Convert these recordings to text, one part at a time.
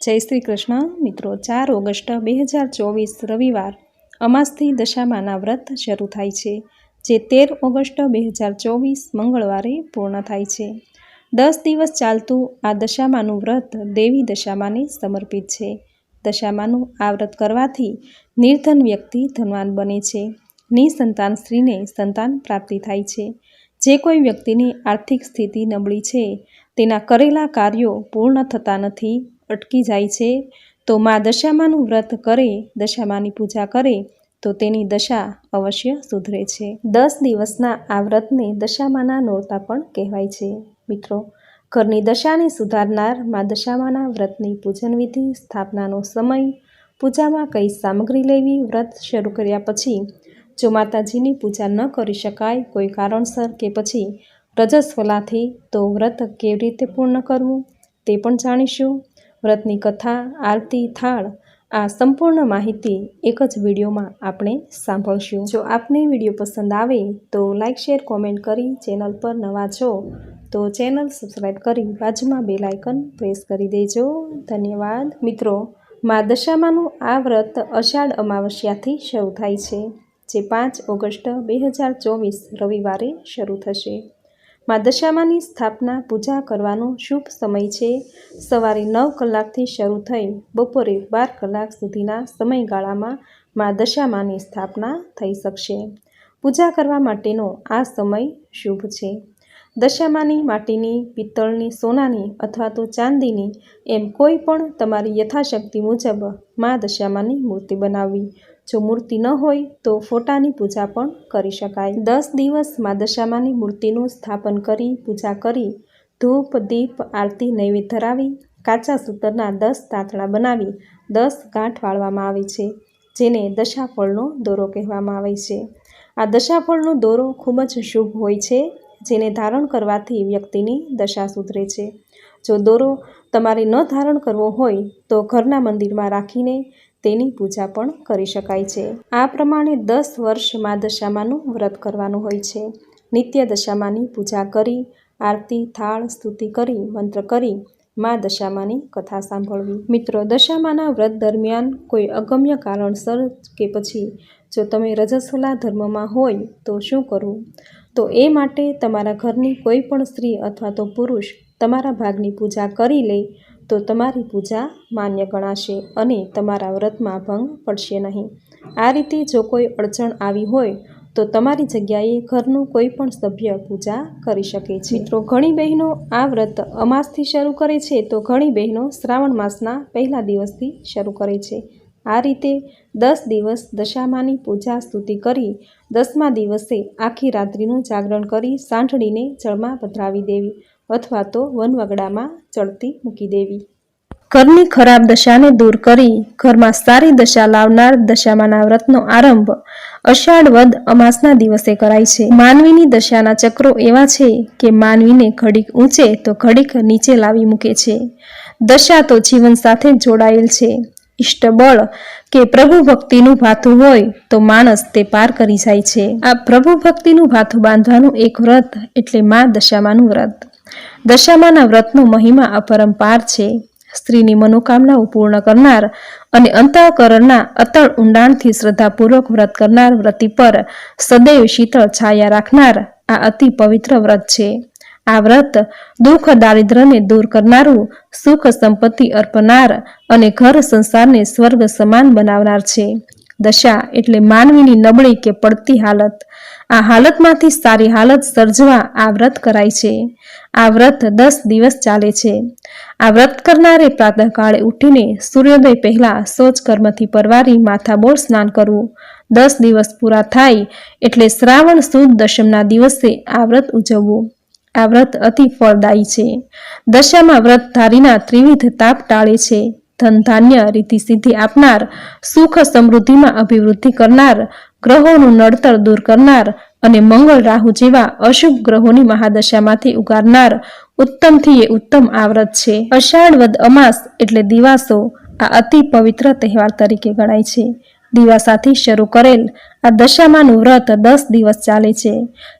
જય શ્રી કૃષ્ણ. મિત્રો, ચાર ઓગસ્ટ બે હજાર ચોવીસ રવિવાર અમાસથી દશામાના વ્રત શરૂ થાય છે, જે તેર ઓગસ્ટ બે હજાર ચોવીસ મંગળવારે પૂર્ણ થાય છે. દસ દિવસ ચાલતું આ દશામાનું વ્રત દેવી દશામાને સમર્પિત છે. દશામાનું આ વ્રત કરવાથી નિર્ધન વ્યક્તિ ધનવાન બને છે. નિસંતાન સ્ત્રીને સંતાન પ્રાપ્તિ થાય છે. જે કોઈ વ્યક્તિની આર્થિક સ્થિતિ નબળી છે, તેના કરેલા કાર્યો પૂર્ણ થતા નથી અટકી જાય છે. તો મા દશામાનું વ્રત કરે, દશામાની પૂજા કરે, તો તેની દશા અવશ્ય સુધરે છે. દસ દિવસના આ વ્રતને દશામાના નોરતા પણ કહેવાય છે. મિત્રો, ઘરની દશાને સુધારનાર મા દશામાના વ્રતની પૂજન વિધિ, સ્થાપનાનો સમય, પૂજામાં કઈ સામગ્રી લેવી, વ્રત શરૂ કર્યા પછી, જો માતાજીની પૂજા ન કરી શકાય, કોઈ કારણસર કે પછી, રજસ્વલાથી, તો વ્રત કેવી રીતે પૂર્ણ કરવું, તે પણ જાણીશું. વ્રતની કથા, આરતી, થાળ, આ સંપૂર્ણ માહિતી એક જ વિડીયોમાં આપણે સાંભળશું. જો આપને વીડિયો પસંદ આવે તો લાઇક શેર, કોમેન્ટ કરી ચેનલ પર નવા છો તો ચેનલ સબસ્ક્રાઈબ કરી બાજુમાં બે લાઇકન પ્રેસ કરી દેજો. ધન્યવાદ. મિત્રો, મા દશામાનું આ વ્રત અષાઢ અમાવસ્યાથી શરૂ થાય છે, જે પાંચ ઓગસ્ટ બે હજાર ચોવીસ રવિવારે શરૂ થશે. મા દશામાની સ્થાપના, પૂજા કરવાનો શુભ સમય છે. સવારે નવ કલાકથી શરૂ થઈ બપોરે બાર કલાક સુધીના સમયગાળામાં મા દશામાની સ્થાપના થઈ શકશે. પૂજા કરવા માટેનો આ સમય શુભ છે. દશામાની માટીની, પિત્તળની સોનાની અથવા તો ચાંદીની એમ કોઈ પણ તમારી યથાશક્તિ મુજબ મા દશામાની મૂર્તિ બનાવવી જો મૂર્તિ ન હોય તો ફોટાની પૂજા પણ કરી શકાય. દસ દિવસ મા દશામાની મૂર્તિનું સ્થાપન કરી પૂજા કરી, ધૂપ, દીપ, આરતી, નૈવેદ્ય ધરાવી, કાચા સૂતરના દસ તાંતણા બનાવી, દસ ગાંઠ વાળવામાં આવે છે, જેને દશાફળનો દોરો કહેવામાં આવે છે. આ દશાફળનો દોરો ખૂબ જ શુભ હોય છે, જેને ધારણ કરવાથી વ્યક્તિની દશા સુધરે છે. જો દોરો તમારે ન ધારણ કરવો હોય તો ઘરના મંદિરમાં રાખીને તેની પૂજા પણ કરી શકાય છે. આ પ્રમાણે દસ વર્ષ મા દશામાનું વ્રત કરવાનું હોય છે. નિત્ય દશામાની પૂજા કરી, આરતી, થાળ, સ્તુતિ કરી, મંત્ર કરી મા દશામાની કથા સાંભળવી. મિત્રો, દશામાના વ્રત દરમિયાન કોઈ અગમ્ય કારણસર કે પછી જો તમે રજસ્વલા ધર્મમાં હોય તો શું કરવું? તો એ માટે તમારા ઘરની કોઈ પણ સ્ત્રી અથવા તો પુરુષ તમારા ભાગની પૂજા કરી લે તો તમારી પૂજા માન્ય ગણાશે અને તમારા વ્રતમાં ભંગ પડશે નહીં. આ રીતે જો કોઈ અડચણ આવી હોય, તો તમારી જગ્યાએ ઘરનું કોઈ પણ સભ્ય પૂજા કરી શકે છે. મિત્રો, ઘણી બહેનો આ વ્રત અમાસથી શરૂ કરે છે, તો ઘણી બહેનો શ્રાવણ માસના પહેલા દિવસથી શરૂ કરે છે. આ રીતે દસ દિવસ દશામાની પૂજા સ્તુતિ કરી, દસમા દિવસે આખી રાત્રિનું જાગરણ કરી સાંઠળીને જળમાં પધરાવી દેવી. અથવા તો વનવગડામાં ચડતી મૂકી દેવી. ઘરની ખરાબ દશાને દૂર કરી ઘરમાં સારી દશા લાવનાર દશામાના વ્રતનો આરંભ અષાઢ વદ અમાસના દિવસે કરાય છે. માનવીની દશાના ચક્રો એવા છે કે માનવીને ઘડીક ઊંચે તો ઘડીક નીચે લાવી મૂકે છે. દશા તો જીવન સાથે જોડાયેલ છે. ઇષ્ટબળ કે પ્રભુ ભક્તિનું ભાથું હોય તો માણસ તે પાર કરી જાય છે. આ પ્રભુ ભક્તિનું ભાથું બાંધવાનું એક વ્રત એટલે મા દશામાનું વ્રત. દશામાના વ્રતનો મહિમા અપરંપાર છે. સ્ત્રીની મનોકામનાઓ પૂર્ણ કરનાર અને અંતઃકરણના અતળ ઊંડાણથી શ્રદ્ધાપૂર્વક વ્રત કરનાર વ્રતિ પર સદૈવ શીતળ છાયા રાખનાર આ અતિ પવિત્ર વ્રત છે. આ વ્રત દુઃખ દારિદ્રને દૂર કરનારું, સુખ સંપત્તિ અર્પનાર અને ઘર સંસારને સ્વર્ગ સમાન બનાવનાર છે. દશા એટલે માનવીની નબળી કે પડતી હાલત. આ હાલતમાંથી સારી હાલત સર્જવા આ વ્રત કરાય છે. આ વ્રત દસ દિવસ ચાલે છે. આ વ્રત કરનારે પ્રાતઃકાળે ઉઠીને સૂર્યોદય પહેલા શૌચ કર્મથી પરવારી માથાબોળ સ્નાન કરવું. દસ દિવસ પૂરા થાય એટલે શ્રાવણ સુદ દશમના દિવસે આ વ્રત ઉજવવું. આ વ્રત અતિ ફળદાયી છે. દશામાં વ્રત ધારીના ત્રિવિધ તાપ ટાળે છે. ધન ધાન્ય રીતિ સિદ્ધિ આપનાર, સુખ સમૃદ્ધિમાં અભિવૃદ્ધિ કરનાર ગ્રહોનું નડતર દૂર કરનાર અને મંગળ રાહુ જેવા અશુભ ગ્રહોની મહાદશામાંથી ઉગારનાર ઉત્તમથી એ ઉત્તમ આ વ્રત છે અષાઢવદ અમાસ એટલે દિવાસો, આ અતિ પવિત્ર તહેવાર તરીકે ગણાય છે. દિવાસાથી શરૂ કરેલ આ દશામાનું વ્રત દસ દિવસ ચાલે છે.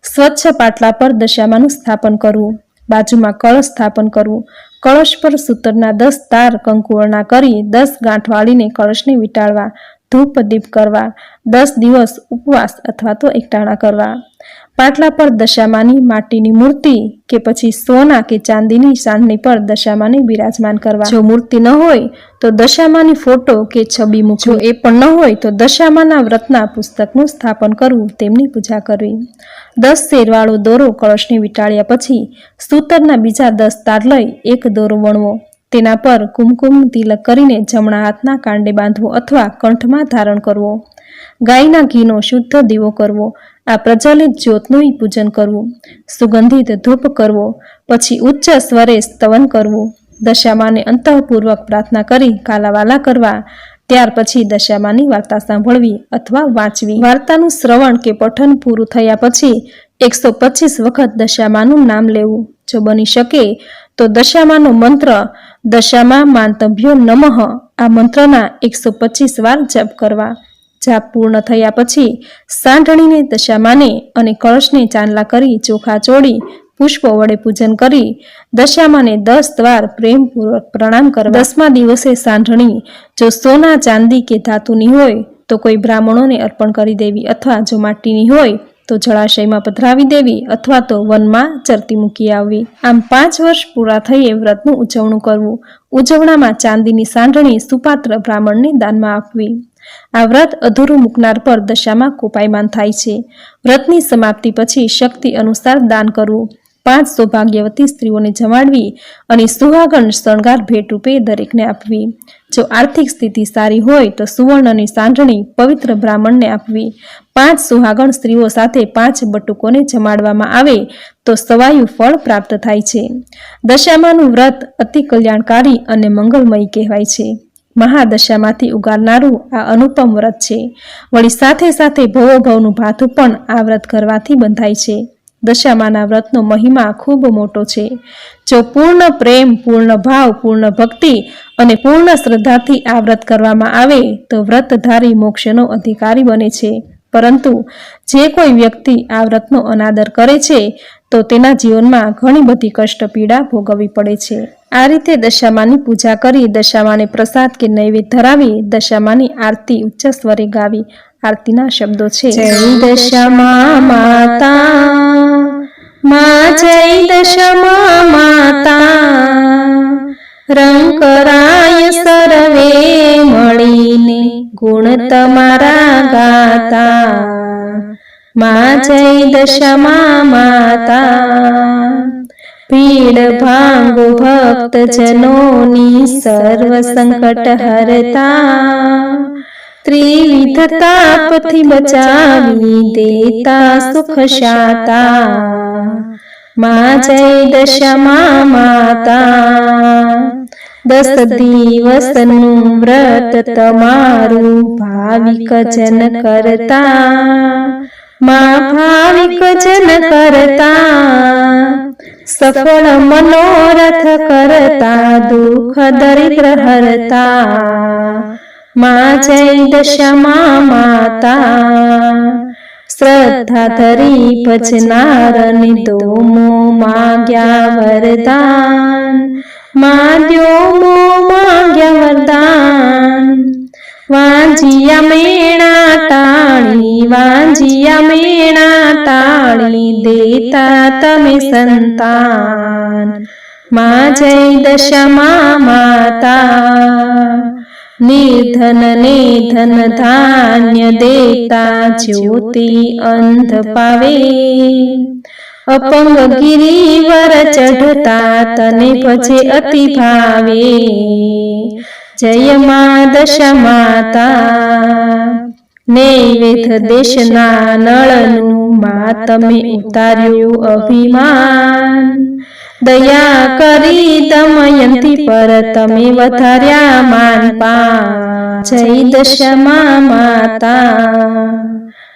સ્વચ્છ પાટલા પર દશામાનું સ્થાપન કરવું, બાજુમાં કળશ સ્થાપન કરવું, કળશ પર સૂતરના દસ તાર કંકુવર્ણા કરી દસ ગાંઠ વાળીને કળશને વીંટાળવા ધૂપ કરવા, દસ દિવસ ઉપવાસ અથવા તો એકટાણા કરવા. પાટલા પર દશામાની માટીની મૂર્તિ કે પછી સોના કે ચાંદીની સાંધણી પર દશામાને બિરાજમાન કરવા. જો મૂર્તિ ન હોય, તો દશામાની ફોટો કે છબી મૂકવી. એ પણ ન હોય, તો દશામાના વ્રતના પુસ્તકનું સ્થાપન કરવું, તેમની પૂજા કરવી. દસ શેરવાળો દોરો કળશને વીંટાળ્યા પછી સૂતરના બીજા દસ તાર લઈ એક દોરો વણવો. તેના પર કુમકુમ તિલક કરીને જમણા હાથના કાંડે બાંધવો અથવા કંઠમાં ધારણ કરવો. ગાયના ઘીનો શુદ્ધ દીવો કરવો. આ પ્રજ્વલિત જ્યોતનું પૂજન કરવું. સુગંધિત ધૂપ કરવો. પછી ઉચ્ચ સ્વરે સ્તવન કરવું. દશામાને અંતઃપૂર્વક પ્રાર્થના કરી કાલાવાલા કરવા. ત્યાર પછી દશામાની વાર્તા સાંભળવી અથવા વાંચવી. વાર્તાનું શ્રવણ કે પઠન પૂરું થયા પછી એકસો પચીસ વખત દશામાનું નામ લેવું. જો બની શકે તો દશામાનો મંત્ર દશામાં માનતભ્યો નમઃ. આ મંત્રના એકસો પચીસ વાર જપ કરવા. જાપ પૂર્ણ થયા પછી સાંઢણીને દશામાને અને કળશને ચાંદલા કરી ચોખા ચોડી પુષ્પો વડે પૂજન કરી દશામાને દસ દ્વાર પ્રેમપૂર્વક પ્રણામ કરવા. દસમા દિવસે સાંઢણી, જો સોના, ચાંદી કે ધાતુની હોય તો કોઈ બ્રાહ્મણોને અર્પણ કરી દેવી અથવા જો માટીની હોય તો જળાશયમાં પધરાવી દેવી અથવા તો વનમાં ચરતી મૂકી આવવી. આમ પાંચ વર્ષ પૂરા થઈએ વ્રતનું ઉજવણું કરવું. ઉજવણામાં ચાંદીની સાંઢણી સુપાત્ર બ્રાહ્મણને દાનમાં આપવી. આ વ્રત અધૂરું મૂકનાર પર દશામાં કોપાયમાન થાય છે. વ્રતની સમાપ્તિ પછી શક્તિ અનુસાર દાન કરવું. પાંચ સૌભાગ્યવતી સ્ત્રીઓને જમાડવી અને સુહાગણ શણગાર ભેટ રૂપે દરેકને આપવી. જો આર્થિક સ્થિતિ સારી હોય તો સુવર્ણની સાંઢણી પવિત્ર બ્રાહ્મણને આપવી. પાંચ સુહાગણ સ્ત્રીઓ સાથે પાંચ બટુકોને જમાડવામાં આવે તો સવાયું ફળ પ્રાપ્ત થાય છે. દશામાનું વ્રત અતિ કલ્યાણકારી અને મંગલમય કહેવાય છે. મહાદશામાંથી ઉગારનારું આ અનુપમ વ્રત છે. વળી સાથે સાથે ભવોભવનું ભાથું પણ આ વ્રત કરવાથી બંધાય છે. દશામાના વ્રતનો મહિમા ખૂબ મોટો છે. જો પૂર્ણ પ્રેમ, પૂર્ણ ભાવ, પૂર્ણ ભક્તિ અને પૂર્ણ શ્રદ્ધાથી આ વ્રત કરવામાં આવે, તો વ્રતધારી મોક્ષનો અધિકારી બને છે. પરંતુ જે કોઈ વ્યક્તિ આ વ્રતનો અનાદર કરે છે, તો તેના જીવનમાં ઘણી બધી કષ્ટ પીડા ભોગવવી પડે છે. આ રીતે દશામાની પૂજા કરી, દશામાને પ્રસાદ કે નૈવેદ્ય ધરાવી, દશામાની આરતી ઉચ્ચ સ્વરે ગાવી. આરતીના શબ્દો છે. દશામા માતા દશામા માતા. રંકરાય સર્વે મળીને ગુણ તમારા ગાતા. મા જય દશમા માતા. પીડ ભાંગો ભક્ત જનોની સર્વ સંકટ હરતા. ત્રિવિધ તાપથી બચાવી દેતા સુખ શાતા. મા જય દશમા માતા દસ દિવસનું વ્રત તમારું ભાવિક જન કરતા મા ભાવિક જન કરતા સફળ મનોરથ કરતા દુઃખ દરિદ્ર હરતા મા જય દશમા માતા શ્રદ્ધા ધરી ભજનારને દોમો માગ્યા વરદાન માદ્યોમો માગ્યા વરદાન વાંજિયા મેણા તાણી વાંજિયા મેણા તાણી દેતા તમે સંતાન મા જય દશમા માતા નિર્ધન ને ધન ધાન્ય દેતા જ્યોતિ અંધ પાવે. અપંગ ગિરિવર ચઢતા તને પછી અતિ ભાવે. જય મા દશા માતા. નૈવેધ દેશના નળનું મા તમે ઉતાર્યું અભિમાન. દયા કરી દમયંતી પર તમે વધાર્યા માન પા. જય દશમા માતા.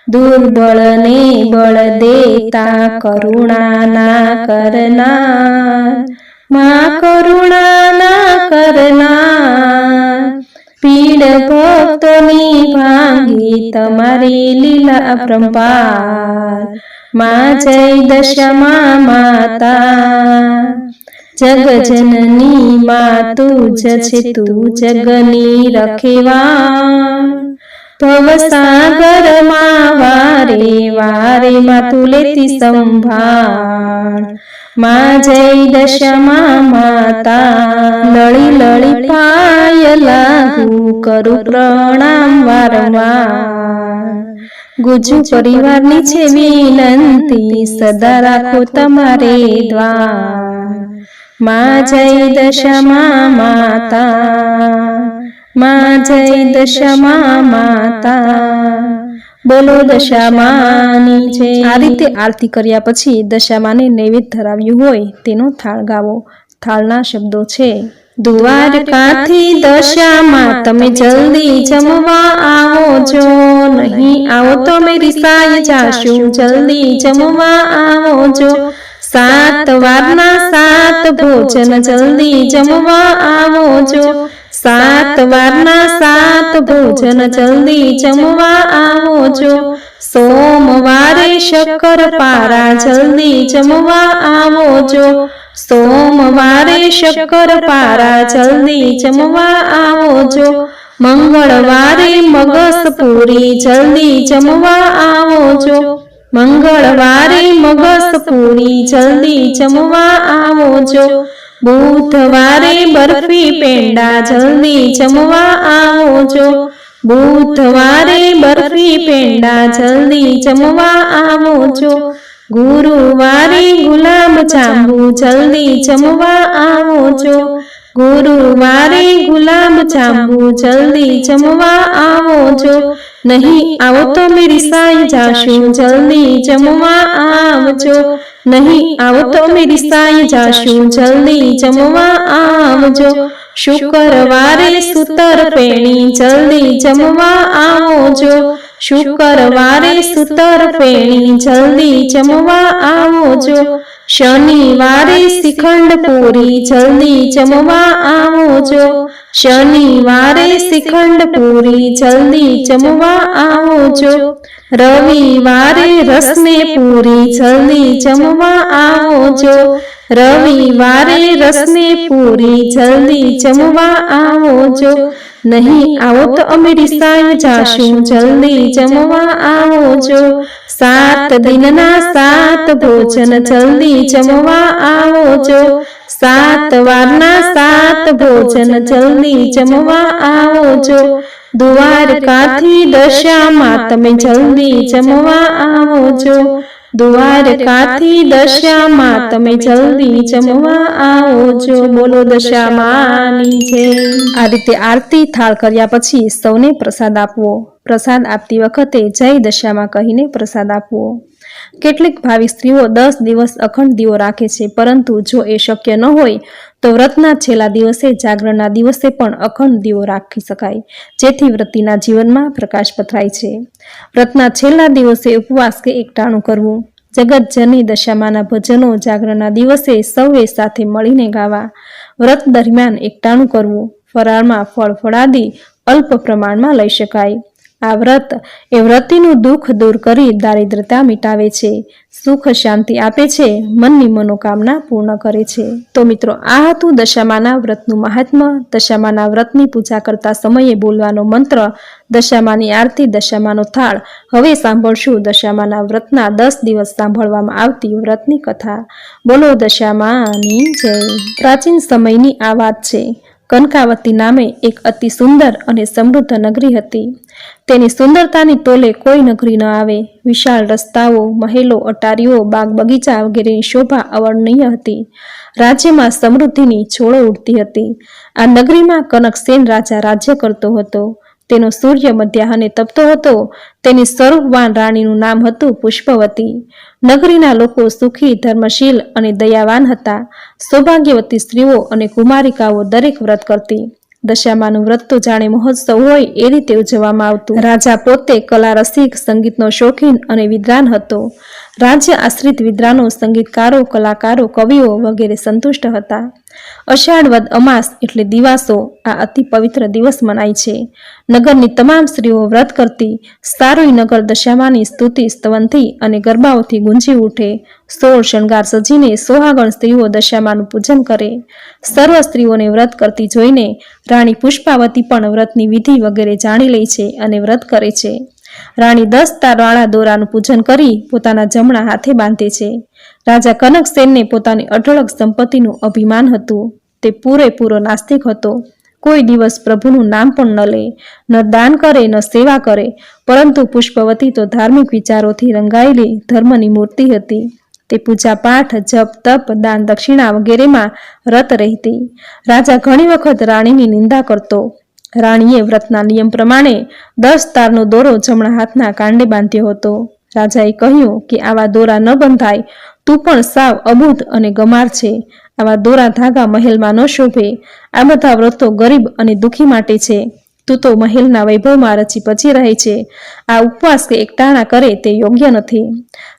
દુર્બળને બળ દેતા કરુણાના કરનાર. મા કરુણાના કરનાર. પીડ ભક્તોની ભાંગી તમારી લીલા અપરંપાર મા જય દશમા માતા. જગજનની માં તું જ છે તું જગની રખેવાણ ભવ સાગરમાં વારે વારે માં તું લેતી સંભાળ. માં જય દશમા માતા, લળી લળી પાય લાગુ કરું પ્રણામ વારંવાર. ગુજુ પરિવારની છે વિનંતી, સદા રાખો તમારે દ્વાર. માં જય દશમા માતા માં જય દશમા માતા બોલો દશામાની છે આ રીતે આરતી કર્યા પછી દશામાને નૈવેદ્ય ધરાવ્યું હોય તેનો થાળ ગાવો. થાળના શબ્દો છે, દ્વારકાથી દશામાં તમે જલ્દી જમવા આવો છો નહીં આવો તો અમે રિસાઈ જાશું, જલ્દી જમવા આવો છો સાત વારના સાત ભોજન જલ્દી જમવા આવો જો. સાત વારના સાત ભોજન જલ્દી જમવા આવો છો સોમવારે શક્કર પારા જલ્દી જમવા આવો છો સોમવારે શક્કર પારા જલ્દી જમવા આવો છો મંગળવારે મગસ પૂરી જલ્દી જમવા આવો જો મંગળવારે મગસ પૂરી જલ્દી જમવા આવો જો બુધવારે બરફી પેંડા જલ્દી જમવા આવો છો બુધવારે બરફી પેંડા જલ્દી જમવા આવો છો ગુરુવારે ગુલાબ જાંબુ જલ્દી જમવા આવો છો ગુરુવારે ગુલાબ જાંબુ જલ્દી જમવા આવો છો નહીં આવો તો મેરી સાઈ જાશું. જલ્દી જમવા આવજો. નહીં આવો તો મેરી સાઈ જાશું. જલ્દી જમવા આવજો. શુક્રવારે સુતર પેણી. જલ્દી જમવા આવજો. શુક્રવારે સુતર પેણી જલ્દી જમવા આવજો શનિવારે શ્રીખંડ પૂરી જલ્દી જમવા આવજો શનિવારે શ્રીખંડ પૂરી જલ્દી જમવા આવજો રવિવારે રસને પૂરી જલ્દી જમવા આવજો રવિવારે રસને પૂરી જલ્દી જમવા આવજો. નહીં આવો તો અમે રિસાઈ જાશું. જલ્દી જમવા આવજો. સાત દિનના સાત ભોજન. જલ્દી જમવા આવજો. સાત વારના સાત ભોજન. જલ્દી જમવા આવજો. દ્વારકાથી દશામાં તમે જલ્દી જમવા આવજો. દ્વારકાથી દશામાં તમે જલ્દી જમવા આવજો. બોલો દશામાની છે આ રીતે આરતી થાળ કર્યા પછી સૌને પ્રસાદ આપવો. પ્રસાદ આપતી વખતે જય દશામાં કહીને પ્રસાદ આપવો. કેટલીક ભાવિ સ્ત્રીઓ દસ દિવસ અખંડ દીવો રાખે છે પરંતુ જો એ શક્ય ન હોય તો વ્રતના છેલ્લા દિવસે જાગરણના દિવસે પણ અખંડ દીવો રાખી શકાય, જેથી વ્રતિના જીવનમાં પ્રકાશ પથરાય છે. વ્રતના છેલ્લા દિવસે ઉપવાસ કે એકટાણું કરવું, જગતજનની દશામાના ભજનો જાગરણના દિવસે સૌએ સાથે મળીને ગાવા, વ્રત દરમિયાન એકટાણું કરવું, ફરાળમાં ફળ ફળાદી અલ્પ પ્રમાણમાં લઈ શકાય. આ વ્રત એ વ્રતિનું દુઃખ દૂર કરી દારિદ્રતા મિટાવે છે. સુખ શાંતિ આપે છે, મનની મનોકામના પૂર્ણ કરે છે. તો મિત્રો, આ હતું દશામાના વ્રતનું મહાત્મ્ય. દશામાના વ્રતની પૂજા કરતા સમયે બોલવાનો મંત્ર, દશામાની આરતી, દશામાનો થાળ. હવે સાંભળશું દશામાના વ્રતના દસ દિવસ સાંભળવામાં આવતી વ્રતની કથા. બોલો દશામાની જય. પ્રાચીન સમયની આ વાત છે. કનકાવતી નામે એક અતિ સુંદર અને સમૃદ્ધ નગરી હતી. તેની સુંદરતાની તોલે કોઈ નગરી ન આવે. વિશાળ રસ્તાઓ, મહેલો, અટારીઓ બાગ બગીચા વગેરેની શોભા અવર્ણનીય હતી. રાજ્યમાં સમૃદ્ધિની છોડો ઉડતી હતી. આ નગરીમાં કનકસેન રાજા રાજ્ય કરતો હતો. તેનો સૂર્ય મધ્યાહને તપતો હતો. તેની સ્વરૂપવાન રાણીનું નામ હતું પુષ્પવતી. નગરીના લોકો સુખી, ધર્મશીલ અને દયાવાન હતા. સૌભાગ્યવતી સ્ત્રીઓ અને કુમારિકાઓ દરેક વ્રત કરતી. દશામાનું વ્રત તો જાણે મહોત્સવ હોય એ રીતે ઉજવવામાં આવતું. રાજા પોતે કલા, રસિક, સંગીતનો શોખીન અને વિદ્વાન હતો. રાજ્ય આશ્રિત વિદ્વાનો, સંગીતકારો, કલાકારો, કવિઓ વગેરે સંતુષ્ટ હતા. અષાઢ વદ અમાસ એટલે દિવાસો, આ અતિ પવિત્ર દિવસ મનાય છે. નગરની તમામ સ્ત્રીઓ વ્રત કરતી, સારોઈ નગર દશામાની સ્તુતિ, સ્તવનથી અને ગરબાઓથી ગુંજી ઉઠે. સોળ શણગાર સજીને સોહાગણ સ્ત્રીઓ દશામાનું પૂજન કરે. સર્વ સ્ત્રીઓને વ્રત કરતી જોઈને રાણી પુષ્પાવતી પણ વ્રતની વિધિ વગેરે જાણી લે છે અને વ્રત કરે છે. રાણી દસ તારવાળા દોરાનું પૂજન કરી પોતાના જમણા હાથે બાંધે છે. રાજા કનકસેનને પોતાની અઢળક સંપત્તિનું અભિમાન હતું. તે પૂરેપૂરો નાસ્તિક હતો. કોઈ દિવસ પ્રભુનું નામ પણ ન લે, ન દાન કરે, ન સેવા કરે, પરંતુ પુષ્પવતી તો ધાર્મિક વિચારોથી રંગાયેલી ધર્મની મૂર્તિ હતી. તે પૂજા પાઠ જપ, તપ, દાન, દક્ષિણા વગેરેમાં રત રહેતી. રાજા ઘણી વખત રાણીની નિંદા કરતો. રાણીએ વ્રતના નિયમ પ્રમાણે દસ તારનો દોરો જમણા હાથના કાંડે બાંધ્યો હતો. રાજાએ કહ્યું કે આવા દોરા ન બંધાય, તું પણ સાવ અબૂધ અને ગમાર છે. આવા દોરા ધાગા મહેલમાં ન શોભે. આ બધા વ્રતો ગરીબ અને દુઃખી માટે છે. તું તો મહેલના વૈભવમાં રચી પચી રહે છે. આ ઉપવાસ કે એકટાણા કરે તે યોગ્ય નથી.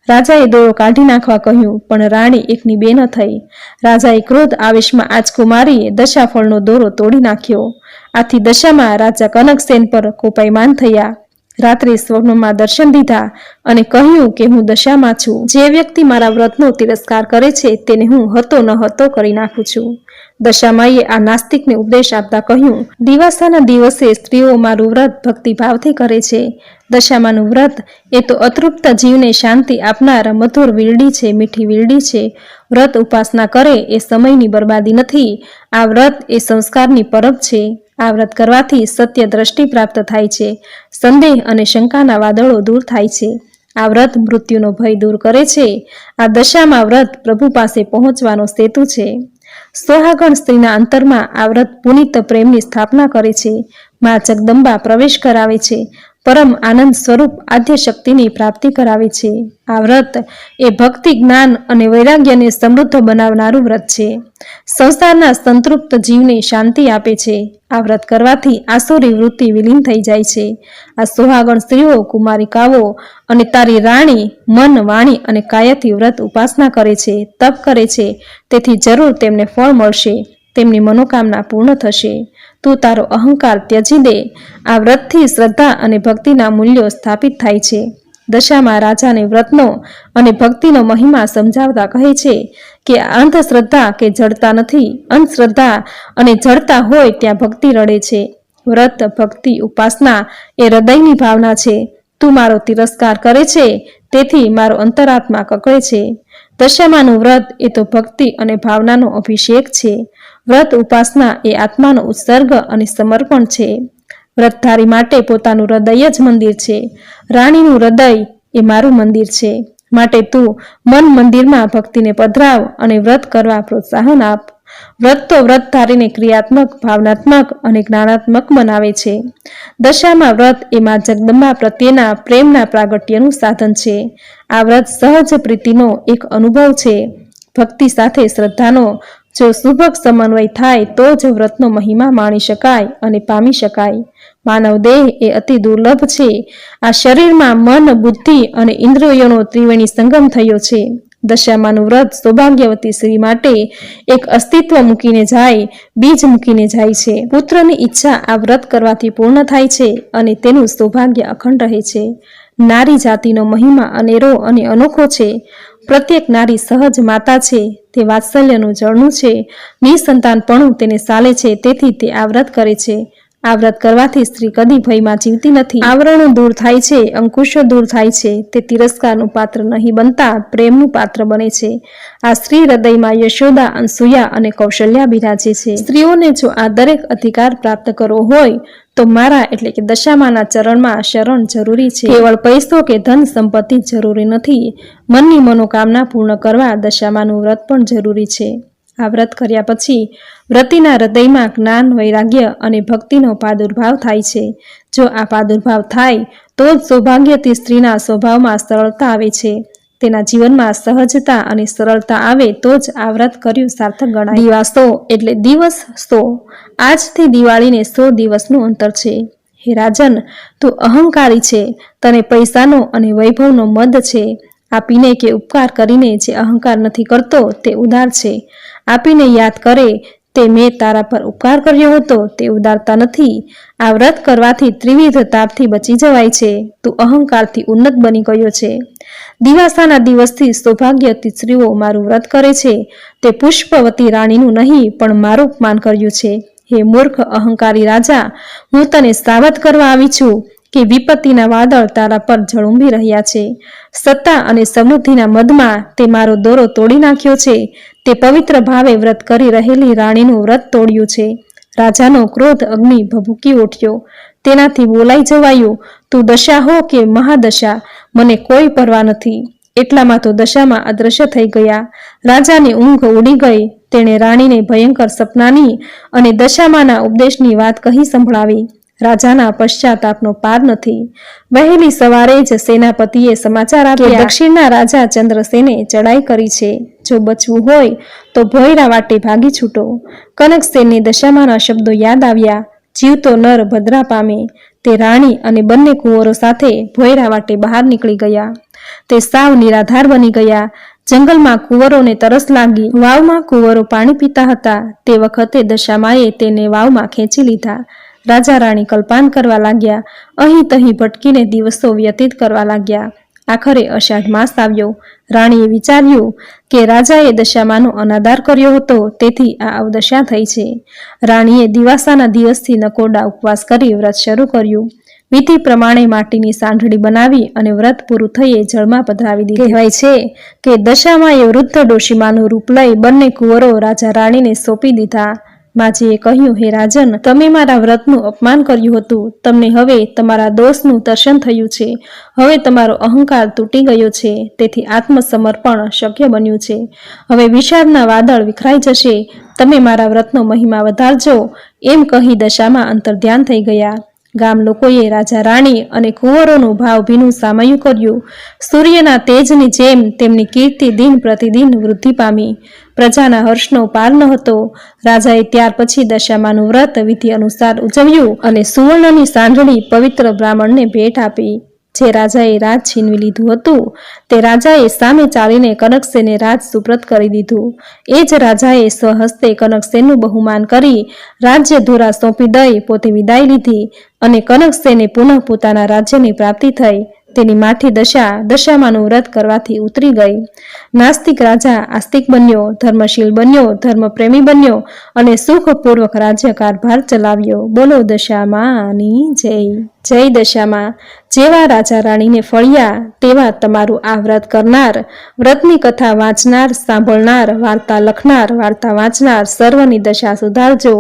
રાજાએ દોરો કાઢી નાખવા કહ્યું, પણ રાણી એકની બે ન થઈ. રાજાએ ક્રોધ આવેશમાં આજકુમારીએ મારી દશાફળનો દોરો તોડી નાખ્યો. આથી દશામાં રાજા કનકસેન પર કોપાયમાન થયા. રાત્રે સ્વપ્નમાં દર્શન દીધા. અને કહ્યું કે હું દશામાં છું. જે વ્યક્તિ મારા વ્રતનો તિરસ્કાર કરે છે, તેને હું હતો ન હતો કરી નાખું છું. દશામાએ આ નાસ્તિકને ઉપદેશ આપતા કહ્યું, દિવાસાના દિવસે સ્ત્રીઓ મારું વ્રત ભક્તિભાવથી કરે છે. દશામાનું વ્રત એ તો અતૃપ્ત જીવને શાંતિ આપનાર મધુર વીરડી છે, મીઠી વીરડી છે. વ્રત ઉપાસના કરે એ સમયની બરબાદી નથી. આ વ્રત એ સંસ્કારની પરબ છે. આ વ્રત કરવાથી સત્ય દ્રષ્ટિ પ્રાપ્ત થાય છે. સંદેહ અને શંકાના વાદળો દૂર થાય છે. આ વ્રત મૃત્યુનો ભય દૂર કરે છે. આ દશામાં વ્રત પ્રભુ પાસે પહોંચવાનો સેતુ છે. સોહાગણ સ્ત્રીના અંતરમાં આ વ્રત પુનિત પ્રેમની સ્થાપના કરે છે. મા જગદંબા પ્રવેશ કરાવે છે. પરમ આનંદ સ્વરૂપ આદ્ય શક્તિની પ્રાપ્તિ કરાવે છે. આ વ્રત એ ભક્તિ, જ્ઞાન અને વૈરાગ્યને સમૃદ્ધ બનાવનારું વ્રત છે. સંસારના સંતૃપ્ત જીવને શાંતિ આપે છે. આ વ્રત કરવાથી આસુરી વૃત્તિ વિલીન થઈ જાય છે. આ સુહાગણ સ્ત્રીઓ, કુમારિકાઓ અને તારી રાણી મન, વાણી અને કાયાથી વ્રત ઉપાસના કરે છે, તપ કરે છે. તેથી જરૂર તેમને ફળ મળશે. તેમની મનોકામના પૂર્ણ થશે. તું તારો અહંકાર ત્યજી દે. આ વ્રતથી શ્રદ્ધા અને ભક્તિના મૂલ્યો સ્થાપિત થાય છે. દશામાં રાજાને વ્રતનો અને ભક્તિનો મહિમા સમજાવતા કહે છે કે અંધશ્રદ્ધા કે જડતા નથી. અંધશ્રદ્ધા અને જડતા હોય ત્યાં ભક્તિ રડે છે. વ્રત, ભક્તિ, ઉપાસના એ હૃદયની ભાવના છે. તું મારો તિરસ્કાર કરે છે, તેથી મારો અંતરાત્મા કકળે છે. દશામાનું વ્રત એ તો ભક્તિ અને ભાવનાનો અભિષેક છે. વ્રત ઉપાસના એ આત્માનો ઉત્સર્ગ અને સમર્પણ છે. વ્રતધારી માટે પોતાનું હૃદય જ મંદિર છે. રાણીનું હૃદય એ મારું મંદિર છે. માટે તું મન મંદિરમાં ભક્તિને પધરાવ અને વ્રત કરવા પ્રોત્સાહન આપ. વ્રત તો વ્રત ધારીને ક્રિયાત્મક, ભાવનાત્મક અને જ્ઞાનાત્મક બનાવે છે. દશામાં વ્રત એ માં જગદંબા પ્રત્યેના પ્રેમના પ્રાગટ્યનું સાધન છે. આ વ્રત સહજ પ્રીતિનો એક અનુભવ છે. ભક્તિ સાથે શ્રદ્ધાનો, જો સુભગ સમન્વય થાય તો જ વ્રતનો મહિમા માણી શકાય અને પામી શકાય. માનવ દેહ એ અતિ દુર્લભ છે. આ શરીરમાં મન, બુદ્ધિ અને ઇન્દ્રિયોનો ત્રિવેણી સંગમ થયો છે. દશામાનું વ્રત સૌભાગ્યવતી સ્ત્રી માટે એક અસ્તિત્વ મૂકીને જાય, બીજ મૂકીને જાય છે. પુત્રની ઈચ્છા આ વ્રત કરવાથી પૂર્ણ થાય છે અને તેનું સૌભાગ્ય અખંડ રહે છે. નારી જાતિનો મહિમા અનેરો અને અનોખો છે. પ્રત્યેક નારી સહજ માતા છે, તે વાત્સલ્યનું જળનું છે. નિસંતાનપણું તેને સાલે છે, તેથી તે આ વ્રત કરે છે. આ વ્રત કરવાથી સ્ત્રી કદી ભયમાં જીવતી નથી. આવરણો દૂર થાય છે, અંકુશો દૂર થાય છે, તે તિરસ્કારનું પાત્ર નહીં બનતા પ્રેમનું પાત્ર બને છે. આ સ્ત્રી હૃદયમાં યશોદા, અનસુયા અને કૌશલ્યા બિરાજે છે. સ્ત્રીઓને જો આ દરેક અધિકાર પ્રાપ્ત કરવો હોય, તો મારા એટલે કે દશામાના ચરણમાં શરણ જરૂરી છે. કેવળ પૈસો કે ધન સંપત્તિ જરૂરી નથી. મનની મનોકામના પૂર્ણ કરવા દશામાનું વ્રત પણ જરૂરી છે. આ વ્રત કર્યા પછી વ્રતિના હૃદયમાં જ્ઞાન, વૈરાગ્ય અને ભક્તિનો પ્રાદુર્ભાવ થાય છે. જો આ પ્રાદુર્ભાવ થાય, તો જ સૌભાગ્યથી સ્ત્રીના સ્વભાવમાં સરળતા આવે છે. તેના જીવનમાં સહજતા અને સરળતા આવે તો જ આ વ્રત કર્યું સાર્થક ગણાય. દિવાસો એટલે દિવસ સો. આજથી દિવાળીને સો દિવસનું અંતર છે. હે રાજન, તું અહંકારી છે. તને પૈસાનો અને વૈભવનો મદ છે. આપીને કે ઉપકાર કરીને જે અહંકાર નથી કરતો, તે ઉદાર છે. આપીને યાદ કરે તે મેં તારા પર ઉપકાર કર્યો હતો, તે ઉદારતા નથી. આ વ્રત કરવાથી ત્રિવિધ તાપથી બચી જવાય છે. તું અહંકારથી ઉન્નત બની ગયો છે. દિવાસાના દિવસથી સૌભાગ્યતી સ્ત્રીઓ મારું વ્રત કરે છે. તે પુષ્પવતી રાણીનું નહીં, પણ મારું અપમાન કર્યું છે. હે મૂર્ખ અહંકારી રાજા, હું તને સાવધ કરવા આવી છું. કે વિપત્તિના વાદળ તારા પર ઝળુંબી રહ્યા છે. સત્તા અને સમૃદ્ધિના મદમાં તે મારો દોરો તોડી નાખ્યો છે. તે પવિત્ર ભાવે વ્રત કરી રહેલી રાણીનું વ્રત તોડ્યું છે. રાજાનો ક્રોધ અગ્નિ ભભૂકી ઉઠ્યો. તેનાથી બોલાઈ જવાયું, તું દશા હો કે મહાદશા? મને કોઈ પરવા નથી. એટલામાં તો દશામાં અદ્રશ્ય થઈ ગયા. રાજાની ઊંઘ ઉડી ગઈ. તેણે રાણીને ભયંકર સપનાની અને દશામાના ઉપદેશની વાત કહી સંભળાવી. રાજાના પશ્ચાતાપનો પાર નથી. વહેલી સવારે જ સેનાપતિએ સમાચાર આપ્યા દક્ષિણના રાજા ચંદ્રસેને ચડાઈ કરી છે. જો બચવું હોય તો ભોયરા વાટે ભાગી છૂટો. કનકસેનની દશામાના શબ્દો યાદ આવ્યા. જીવતો નર ભદ્રા પામે. તે રાણી અને બંને કુંવરો સાથે ભોયરા વાટે બહાર નીકળી ગયા. તે સાવ નિરાધાર બની ગયા. જંગલમાં કુંવરોને તરસ લાગી. વાવમાં કુંવરો પાણી પીતા હતા. તે વખતે દશામાએ તેને વાવમાં ખેંચી લીધા. રાજા રાણી કલ્પાન કરવા લાગ્યા. અહીં તહીં ભટકીને દિવસો વ્યતીત કરવા લાગ્યા. આખરે અષાઢ માસ આવ્યો. રાણીએ વિચાર્યું કે રાજાએ દશામાનો અનાદાર કર્યો હતો, તેથી આ અવદશા થઈ છે. રાણીએ દિવાસાના દિવસથી નકોરડા ઉપવાસ કરી વ્રત શરૂ કર્યું. વિધિ પ્રમાણે માટીની સાંઢળી બનાવી અને વ્રત પૂરું થઈએ જળમાં પધરાવી દીધી. કહેવાય છે કે દશામાએ વૃદ્ધ ડોશીમાનું રૂપ લઈ બંને કુંવરો રાજા રાણીને સોંપી દીધા. માજીએ કહ્યું, હે રાજન, તમે મારા વ્રતનું અપમાન કર્યું હતું. તમને હવે તમારા દોષનું દર્શન થયું છે. હવે તમારો અહંકાર તૂટી ગયો છે. તેથી આત્મસમર્પણ શક્ય બન્યું છે. હવે વિષાદના વાદળ વિખરાઈ જશે. તમે મારા વ્રતનો મહિમા વધારજો. એમ કહી દશામાં અંતર્ધ્યાન થઈ ગયા. ગામ લોકોએ રાજા રાણી અને કુંવરોનું ભાવભીનું સામયું કર્યું. સૂર્યના તેજની જેમ તેમની કીર્તિ દિન પ્રતિદિન વૃદ્ધિ પામી. પ્રજાના હર્ષનો પાર ન હતો. રાજાએ ત્યાર પછી દશામાનું વ્રત વિધિ અનુસાર ઉજવ્યું અને સુવર્ણની સાંઢળી પવિત્ર બ્રાહ્મણને ભેટ આપી. જે રાજાએ રાજ છીનવી લીધું હતું, તે રાજાએ સામે ચાલીને કનકસેને રાજ સુપ્રત કરી દીધું. એ જ રાજાએ સ્વહસ્તે કનકસેનનું બહુમાન કરી રાજ્ય ધોરા સોંપી દઈ પોતે વિદાય લીધી અને કનકસેને પુનઃ પોતાના રાજ્યની પ્રાપ્તિ થઈ. તેની માઠી દશા દશામાંનું વ્રત કરવાથી ઉતરી ગઈ. નાસ્તિક રાજા આસ્તિક બન્યો, ધર્મશીલ બન્યો, ધર્મપ્રેમી બન્યો અને સુખપૂર્વક રાજ્ય કારભાર ચલાવ્યો. બોલો દશામાની જય. જય દશામાં જેવા રાજા રાણીને ફળ્યા તેવા તમારું આ વ્રત કરનાર, વ્રતની કથા વાંચનાર, સાંભળનાર, વાર્તા લખનાર, વાર્તા વાંચનાર સર્વની દશા સુધારજો,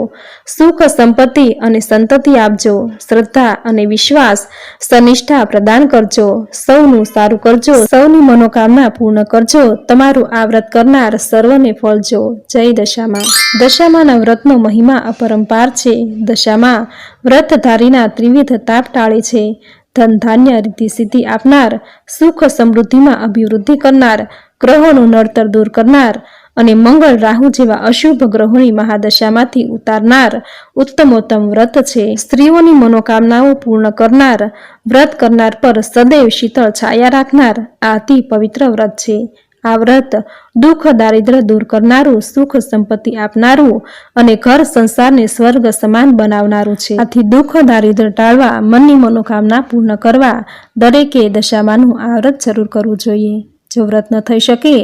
સુખ સંપત્તિ અને સંતતિ આપજો, શ્રદ્ધા અને વિશ્વાસ સનિષ્ઠા પ્રદાન કરજો, સૌનું સારું કરજો, સૌની મનોકામના પૂર્ણ કરજો, તમારું આ વ્રત કરનાર સર્વને ફળજો. જય દશામાં દશામાના વ્રતનો મહિમા અપરંપાર છે. દશામાં વ્રતધારીના ત્રિવિધ તાપ ટાળે છે. ધન ધાન્ય રીતિ સિદ્ધિ આપનાર, સુખ સમૃદ્ધિમાં અભિવૃદ્ધિ કરનાર, ગ્રહોનું નડતર દૂર કરનાર અને મંગળ રાહુ જેવા અશુભ ગ્રહોની મહાદશામાંથી ઉતારનાર ઉત્તમોત્તમ વ્રત છે. સ્ત્રીઓની મનોકામનાઓ પૂર્ણ કરનાર, વ્રત કરનાર પર સદૈવ શીતળ છાયા રાખનાર આ અતિ પવિત્ર વ્રત છે. આ વ્રત દુઃખ દારિદ્ર દૂર કરનારું, સુખ સંપત્તિ આપનારું અને ઘર સંસારને સ્વર્ગ સમાન બનાવનારું છે. આથી દુઃખ દારિદ્ર ટાળવા, મનની મનોકામના પૂર્ણ કરવા દરેકે દશામાનું આ વ્રત જરૂર કરવું જોઈએ. જો વ્રત ન થઈ શકે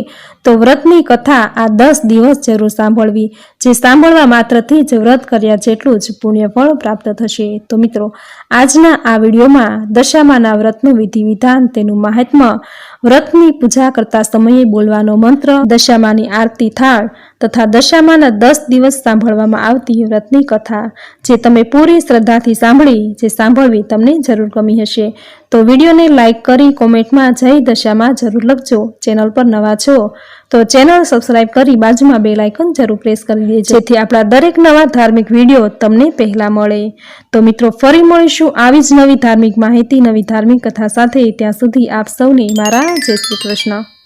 તો વ્રતની કથા આ દસ દિવસ જરૂર સાંભળવી. જે સાંભળવા માત્રથી જ વ્રત કર્યા જેટલું જ પુણ્યફળ પ્રાપ્ત થશે. તો મિત્રો, આજના આ વિડીયોમાં દશામાના વ્રતનું વિધિ વિધાન તેનું મહાત્મ્ય. વ્રતની પૂજા કરતા સમયે બોલવાનો મંત્ર, દશામાની આરતી થાળ તથા દશામાના દસ દિવસ સાંભળવામાં આવતી વ્રતની કથા, જે તમે પૂરી શ્રદ્ધાથી સાંભળી, જે સાંભળવી તમને જરૂર ગમી હશે. તો વિડીયોને લાઇક કરી કોમેન્ટમાં જય દશામાં જરૂર લખજો. ચેનલ પર નવા છો તો ચેનલ સબસ્ક્રાઇબ કરી બાજુમાં બે લાઇકન જરૂર પ્રેસ કરી દેજો. જેથી આપણા દરેક નવા ધાર્મિક વીડિયો તમને પહેલા મળે. તો મિત્રો, ફરી મળીશું આવી જ નવી ધાર્મિક માહિતી, નવી ધાર્મિક કથા સાથે. ત્યાં સુધી આપ સૌને મારા જય શ્રી કૃષ્ણ.